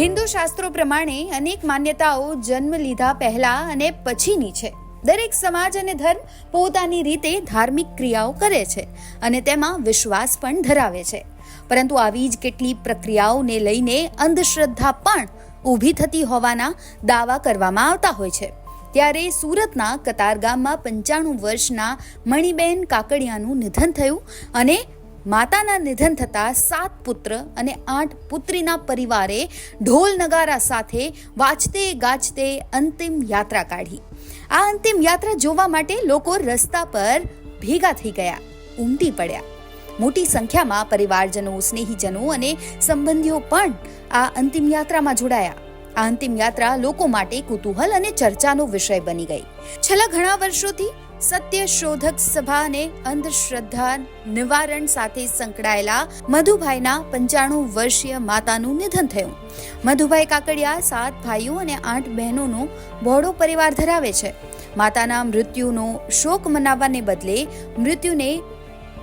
હિન્દુ શાસ્ત્રો પ્રમાણે અનેક માન્યતાઓ જન્મ લીધા પહેલા અને પછીની છે. દરેક સમાજ અને ધર્મ પોતાની રીતે ધાર્મિક ક્રિયાઓ કરે છે અને તેમાં વિશ્વાસ પણ ધરાવે છે. પરંતુ આવી જ કેટલી પ્રક્રિયાઓને લઈને અંધશ્રદ્ધા પણ ઊભી થતી હોવાના દાવા કરવામાં આવતા હોય છે. ત્યારે સુરતના કતારગામમાં પંચાણું વર્ષના મણિબેન કાકડિયાનું નિધન થયું અને માતાના નિધન થતાં સાત પુત્ર અને આઠ પુત્રીના પરિવારે ઢોલ નગારા સાથે વાંચતે ગાજતે અંતિમ યાત્રા કાઢી. આ અંતિમ યાત્રા જોવા માટે લોકો રસ્તા પર ભેગા થઈ ગયા, ઉમટી પડ્યા. મોટી સંખ્યામાં પરિવારજનો, સ્નેહીજનો અને સંબંધીઓ પણ આ અંતિમ યાત્રામાં જોડાયા. આ અંતિમ યાત્રા લોકો માટે કુતૂહલ અને ચર્ચાનો વિષય બની ગઈ. છેલ્લા ઘણા વર્ષોથી સત્ય શોધક સભા અને અંધશ્રદ્ધા નિવારણ સાથે સંકળાયેલા મધુભાઈના પંચાણું વર્ષીય માતાનું નિધન થયું. મધુભાઈ કાકડિયા સાત ભાઈઓ અને આઠ બહેનોનો બહોળો પરિવાર ધરાવે છે. માતાના મૃત્યુનો શોક મનાવવાને બદલે મૃત્યુને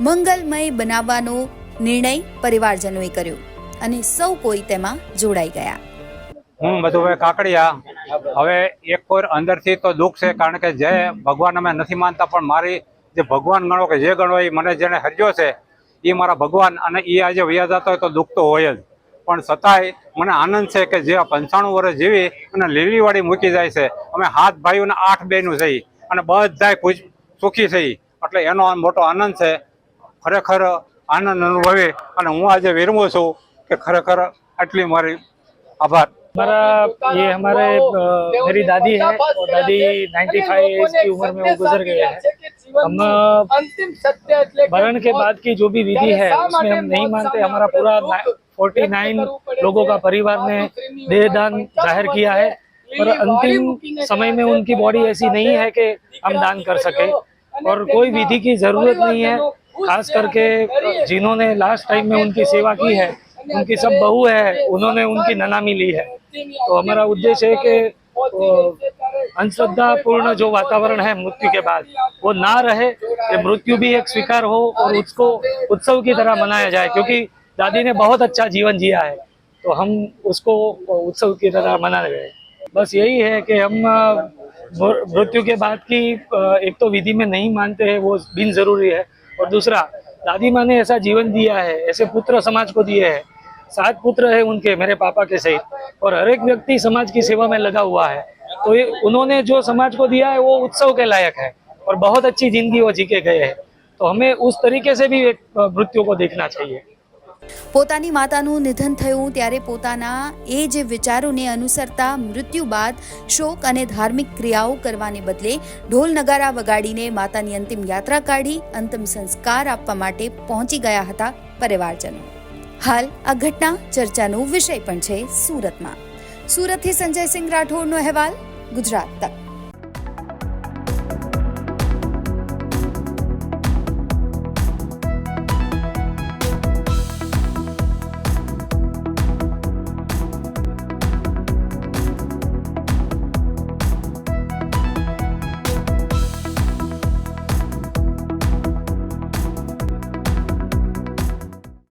મંગલમય બનાવવાનો નિર્ણય પરિવારજનોએ કર્યો અને સૌ કોઈ તેમાં જોડાઈ ગયા. હું મધુભાઈ કાકડિયા. હવે એક કોઈ અંદરથી તો દુઃખ છે, કારણ કે જે ભગવાન અમે નથી માનતા, પણ મારી જે ભગવાન ગણો કે જે ગણો એ મને જેને હરજો છે, એ મારા ભગવાન અને એ આજે વ્યા જતો હોય તો દુઃખ તો હોય જ. પણ છતાંય મને આનંદ છે કે જે પંચાણું વર્ષ જીવી અને લીલીવાડી મૂકી જાય છે. અમે હાથ ભાઈઓને આઠ બહેનું થઈ અને બધાય ખુશ સુખી થઈ એટલે એનો મોટો આનંદ છે, ખરેખર આનંદ અનુભવી અને હું આજે વિરમું છું કે ખરેખર આટલી મારી આભાર. हमारा ये हमारे मेरी दादी है और दादी 95 फाइव की उम्र में वो गुजर गए हैं। हम मरण के बाद की जो भी विधि है उसमें हम नहीं मानते। हमारा पूरा 49 लोगों का परिवार ने देहदान ज़ाहिर किया है पर अंतिम समय में उनकी बॉडी ऐसी नहीं है कि हम दान कर सके। और कोई विधि की ज़रूरत नहीं है खास करके जिन्होंने लास्ट टाइम में उनकी सेवा की है उनकी सब बहू है उन्होंने उनकी ननामी ली है। तो हमारा उद्देश्य है कि अ, अंधश्रद्धा पूर्ण जो वातावरण है मृत्यु के बाद वो ना रहे कि मृत्यु भी एक स्वीकार हो और उसको उत्सव की तरह मनाया जाए क्योंकि दादी ने बहुत अच्छा जीवन जिया है तो हम उसको उत्सव की तरह मना रहे बस यही है कि हम मृत्यु के बाद की एक तो विधि में नहीं मानते हैं वो बिन ज़रूरी है और दूसरा दादी माँ ने ऐसा जीवन दिया है ऐसे पुत्र समाज को दिए हैं सात पुत्र है उनके मेरे पापा के सहित और हर एक व्यक्ति समाज की सेवा में लगा हुआ है तो ये उन्होंने जो समाज को दिया है वो उत्सव के लायक है और बहुत अच्छी जिंदगी वो जी के गए हैं तो हमें उस तरीके से भी एक अ, मृत्यु को देखना चाहिए પોતાની માતાનું નિધન થયું ત્યારે પોતાના એ જે વિચારોને અનુસરતા મૃત્યુ બાદ શોક અને ધાર્મિક ક્રિયાઓ કરવાને બદલે ઢોલ નગારા વગાડીને માતાની અંતિમ યાત્રા કાઢી અંતિમ સંસ્કાર આપવા માટે પહોંચી ગયા હતા પરિવારજનો હાલ આ ઘટના ચર્ચાનો વિષય પણ છે સુરતમાં. સુરતથી સંજયસિંહ રાઠોડનો અહેવાલ ગુજરાત તક.